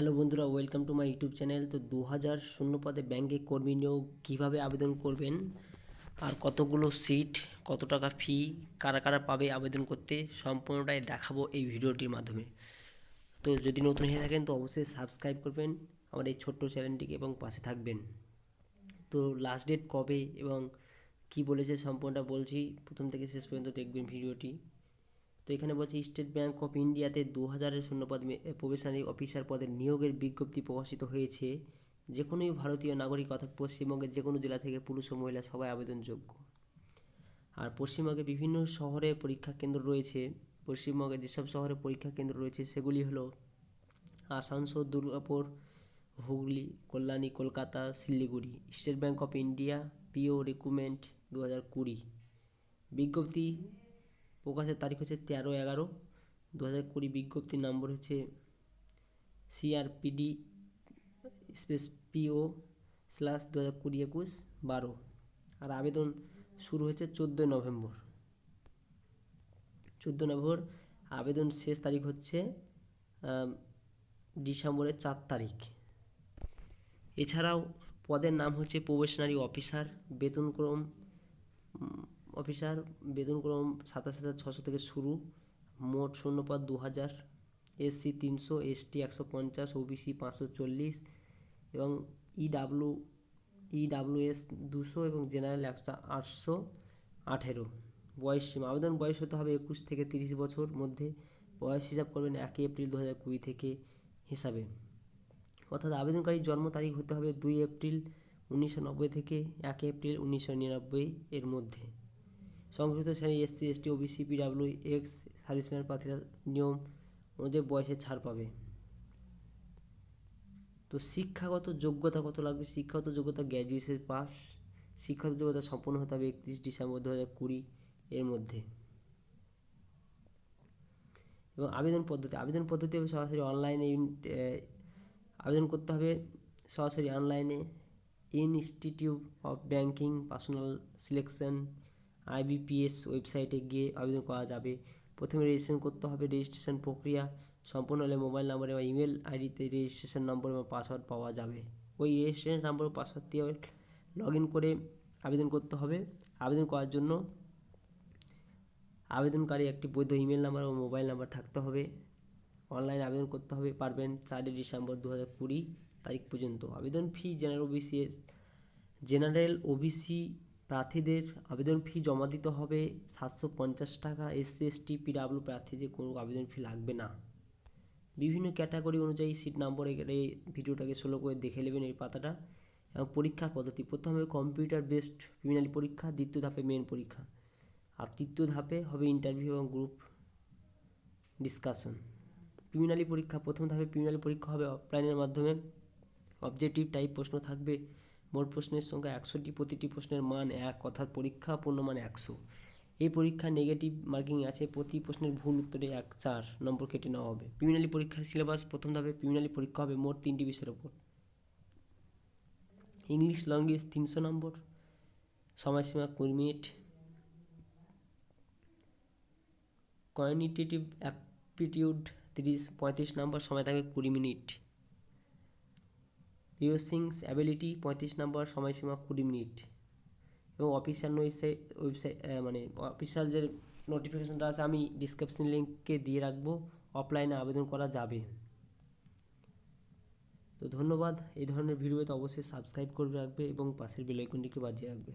Hello বন্ধুরা welcome to my YouTube channel তো দু হাজার শূন্য পদে ব্যাঙ্কে কর্মী নিয়োগ কীভাবে আবেদন করবেন? আর কতগুলো সিট কত টাকা ফি কারা কারা পাবে আবেদন করতে, সম্পূর্ণটাই দেখাবো এই ভিডিওটির মাধ্যমে। তো যদি নতুন হয়ে থাকেন, তো অবশ্যই সাবস্ক্রাইব করবেন, আমার এই ছোট্ট চ্যানেলটিকে এবং পাশে থাকবেন। তো লাস্ট ডেট কবে এবং কি বলেছে সম্পূর্ণটা বলছি। প্রথম থেকে শেষ পর্যন্ত দেখবেন ভিডিওটি। তো এখানে বলছি স্টেট ব্যাঙ্ক অফ ইন্ডিয়াতে দু হাজারের শূন্যপদ প্রবেশনারি অফিসার পদের নিয়োগের বিজ্ঞপ্তি প্রকাশিত হয়েছে। যে কোনোই ভারতীয় নাগরিক অর্থাৎ পশ্চিমবঙ্গের যে কোনো জেলা থেকে পুরুষ ও মহিলা সবাই আবেদনযোগ্য। আর পশ্চিমবঙ্গে বিভিন্ন শহরে পরীক্ষা কেন্দ্র রয়েছে। পশ্চিমবঙ্গে যেসব শহরে পরীক্ষা কেন্দ্র রয়েছে সেগুলি হলো Asansol, Durgapur, Hooghly, Kalyani, Kolkata, Siliguri. State bank of India PO recruitment দু হাজার কুড়ি। বিজ্ঞপ্তি প্রকাশের তারিখ হচ্ছে তেরো এগারো দু হাজার কুড়ি। বিজ্ঞপ্তির নম্বর হচ্ছে সিআরপিডি স্পেস পিও স্ল্যাশ দু হাজার কুড়ি একুশ বারো। আর আবেদন শুরু হচ্ছে চোদ্দোই নভেম্বর। চোদ্দ নভেম্বর আবেদন শেষ তারিখ হচ্ছে ডিসেম্বরের চার তারিখ। এছাড়াও পদের নাম হচ্ছে প্রবেশনারি অফিসার বেতনক্রম অফিসার বেতনক্রম সাতাশ হাজার ছশো থেকে শুরু, মোট শূন্যপদ দু হাজার এসসি তিনশো, এসটি একশো পঞ্চাশ, ওবিসি পাঁচশো চল্লিশ এবং ইডাব্লিউ ইডাব্লিউএস দুশো এবং জেনারেল একশো আটশো আঠেরো। বয়স সীমা, আবেদন বয়স হতে হবে একুশ থেকে তিরিশ বছর মধ্যে। বয়স হিসাব করবেন একই এপ্রিল দু হাজার কুড়ি থেকে হিসাবে। অর্থাৎ আবেদনকারীর জন্ম তারিখ হতে হবে দুই এপ্রিল উনিশশো নব্বই থেকে এক এপ্রিল উনিশশো নিরানব্বই এর মধ্যে। সংরক্ষিত শ্রেণি SC ST OBC PWD ex serviceman প্রার্থীরা নিয়ম অনুযায়ী বয়সে ছাড় পাবে। তো শিক্ষাগত যোগ্যতা কত লাগবে? শিক্ষাগত যোগ্যতা গ্র্যাজুয়েশন পাস শিক্ষাগত যোগ্যতা সম্পন্ন হতে হবে একত্রিশ ডিসেম্বর দু হাজার কুড়ি এর মধ্যে। এবং আবেদন পদ্ধতি আবেদন পদ্ধতি হবে সরাসরি অনলাইনে আবেদন করতে হবে সরাসরি অনলাইনে institute of banking personnel selection IBPS ওয়েবসাইটে গিয়ে আবেদন করা যাবে। প্রথমে রেজিস্ট্রেশন করতে হবে। রেজিস্ট্রেশন প্রক্রিয়া সম্পূর্ণ হলে মোবাইল নাম্বারে বা ইমেল আইডিতে রেজিস্ট্রেশন নম্বর এবং পাসওয়ার্ড পাওয়া যাবে। ওই রেজিস্ট্রেশন নম্বর পাসওয়ার্ড দিয়ে লগ ইন করে আবেদন করতে হবে। আবেদন করার জন্য আবেদনকারী একটি বৈধ ইমেল নাম্বার ও মোবাইল নাম্বার থাকতে হবে। অনলাইন আবেদন করতে হবে। পারবেন চারই ডিসেম্বর দু হাজার কুড়ি তারিখ পর্যন্ত। আবেদন fee general OBC general OBC প্রার্থীদের আবেদন ফি জমা দিতে হবে। সাতশো পঞ্চাশ টাকা এসসি এসটি পিডাব্লিউ প্রার্থীদের কোনো আবেদন ফি লাগবে না। বিভিন্ন ক্যাটাগরি অনুযায়ী সিট নম্বর এই ভিডিওটাকে স্লো করে দেখে নেবেন এই পাতাটা এবং পরীক্ষা পদ্ধতি। প্রথমে কম্পিউটার বেসড প্রিমিনারি পরীক্ষা, দ্বিতীয় ধাপে মেন পরীক্ষা। আর তৃতীয় ধাপে হবে ইন্টারভিউ এবং গ্রুপ ডিসকাশন প্রিমিনারি পরীক্ষা, প্রথম ধাপে প্রিমিনারি পরীক্ষা হবে অফলাইনের মাধ্যমে। অবজেক্টিভ টাইপ প্রশ্ন থাকবে। মোট প্রশ্নের সংখ্যা একশোটি প্রতিটি প্রশ্নের মান এক অর্থাৎ পরীক্ষা পূর্ণ পূর্ণমান একশো। এই পরীক্ষা নেগেটিভ মার্কিং আছে, প্রতি প্রশ্নের ভুল উত্তরে এক, চার নম্বর কেটে নেওয়া হবে। প্রিমিনারি পরীক্ষার সিলেবাস প্রথম ধাপে প্রিমিনারি পরীক্ষা হবে মোট তিনটি বিষয়ের ওপর। ইংলিশ ল্যাঙ্গুয়েজ তিনশো নম্বর। সময়সীমা কুড়ি মিনিট। কোয়ানিটেটিভ অ্যাপটিটিউড তিরিশ, পঁয়ত্রিশ নম্বর, সময় থাকবে কুড়ি মিনিট। রিওসিংস অ্যাবিলিটি পঁয়ত্রিশ নম্বর সময়সীমা কুড়ি মিনিট। এবং অফিসিয়াল ওয়েবসাইট ওয়েবসাইট মানে অফিসিয়াল যে নোটিফিকেশানটা আছে, আমি ডিসক্রিপশন লিঙ্কে দিয়ে রাখব। অফলাইনে আবেদন করা যাবে। তো ধন্যবাদ। এই ধরনের ভিডিওতে অবশ্যই সাবস্ক্রাইব করে রাখবে এবং পাশের বেলাইকনটিকে বাজিয়ে রাখবে।